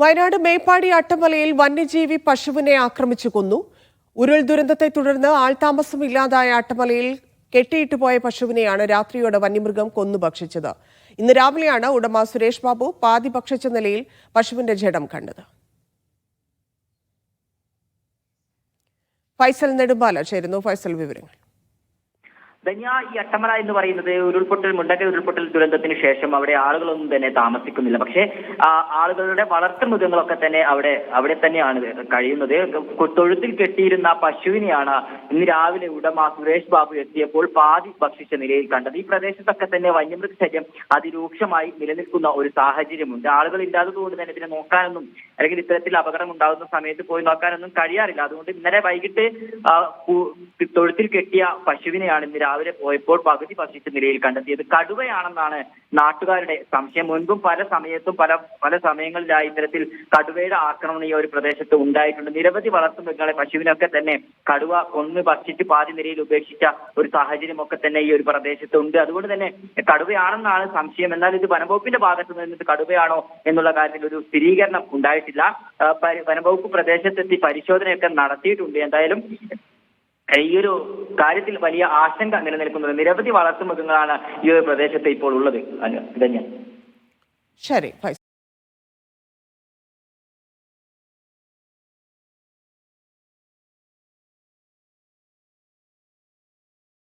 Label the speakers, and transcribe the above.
Speaker 1: വയനാട് മേപ്പാടി അട്ടമലയിൽ വന്യജീവി പശുവിനെ ആക്രമിച്ചു കൊന്നു. ഉരുൾ ദുരന്തത്തെ തുടർന്ന് ആൾതാമസം ഇല്ലാതായ അട്ടമലയിൽ കെട്ടിയിട്ടുപോയ പശുവിനെയാണ് രാത്രിയോടെ വന്യമൃഗം കൊന്നു ഭക്ഷിച്ചത്. ഇന്ന് രാവിലെയാണ് ഉടമ സുരേഷ് ബാബു പാതി ഭക്ഷിച്ച നിലയിൽ പശുവിന്റെ ജഡം കണ്ടത്. ഫൈസൽ നെടുമ്പാല ചേരുന്നു. ഫൈസൽ വിവരങ്ങൾ.
Speaker 2: ധന്യ ഈ അട്ടമല എന്ന് പറയുന്നത് ഉരുൾപൊട്ടൽ മുണ്ടക്കൽ ഉരുൾപൊട്ടൽ ദുരന്തത്തിന് ശേഷം അവിടെ ആളുകളൊന്നും തന്നെ താമസിക്കുന്നില്ല. പക്ഷേ ആളുകളുടെ വളർത്തു മൃഗങ്ങളൊക്കെ തന്നെ അവിടെ അവിടെ തന്നെയാണ് കഴിയുന്നത്. തൊഴുത്തിൽ കെട്ടിയിരുന്ന പശുവിനെയാണ് ഇന്ന് രാവിലെ ഉടമ സുരേഷ് ബാബു എത്തിയപ്പോൾ പാതി ഭക്ഷിച്ച നിലയിൽ കണ്ടത്. ഈ പ്രദേശത്തൊക്കെ തന്നെ വന്യമൃഗശല്യം അതിരൂക്ഷമായി നിലനിൽക്കുന്ന ഒരു സാഹചര്യമുണ്ട്. ആളുകൾ ഇല്ലാത്തതുകൊണ്ട് തന്നെ ഇതിനെ നോക്കാനൊന്നും അല്ലെങ്കിൽ ഇത്തരത്തിൽ അപകടം ഉണ്ടാകുന്ന സമയത്ത് പോയി നോക്കാനൊന്നും കഴിയാറില്ല. അതുകൊണ്ട് ഇന്നലെ വൈകിട്ട് തൊഴുത്തിൽ കെട്ടിയ പശുവിനെയാണ് ഇന്ന് രാവിലെ പോയപ്പോൾ പകുതി പശിച്ച നിലയിൽ കണ്ടെത്തിയത് കടുവയാണെന്നാണ് നാട്ടുകാരുടെ സംശയം. മുൻപും പല സമയത്തും പല പല സമയങ്ങളിലായി ഇത്തരത്തിൽ കടുവയുടെ ആക്രമണം ഈ ഒരു പ്രദേശത്ത് ഉണ്ടായിട്ടുണ്ട്. നിരവധി വളർത്തുമൃഗങ്ങളെ പശുവിനൊക്കെ തന്നെ കടുവ കൊന്ന് ഭക്ഷിച്ച് പാതി നിലയിൽ ഉപേക്ഷിച്ച ഒരു സാഹചര്യമൊക്കെ തന്നെ ഈ ഒരു പ്രദേശത്ത് ഉണ്ട്. അതുകൊണ്ട് തന്നെ കടുവയാണെന്നാണ് സംശയം. എന്നാൽ ഇത് വനംവകുപ്പിന്റെ ഭാഗത്ത് നിന്ന് ഇത് കടുവയാണോ എന്നുള്ള കാര്യത്തിൽ ഒരു സ്ഥിരീകരണം ഉണ്ടായിട്ടില്ല. വനംവകുപ്പ് പ്രദേശത്തെത്തി പരിശോധനയൊക്കെ നടത്തിയിട്ടുണ്ട്. എന്തായാലും ഈ ഒരു കാര്യത്തിൽ വലിയ ആശങ്ക നിലനിൽക്കുന്നത് നിരവധി വളർത്തുമൃഗങ്ങളാണ് ഈ ഒരു പ്രദേശത്ത് ഇപ്പോൾ ഉള്ളത്. ധന്യ
Speaker 1: ശരി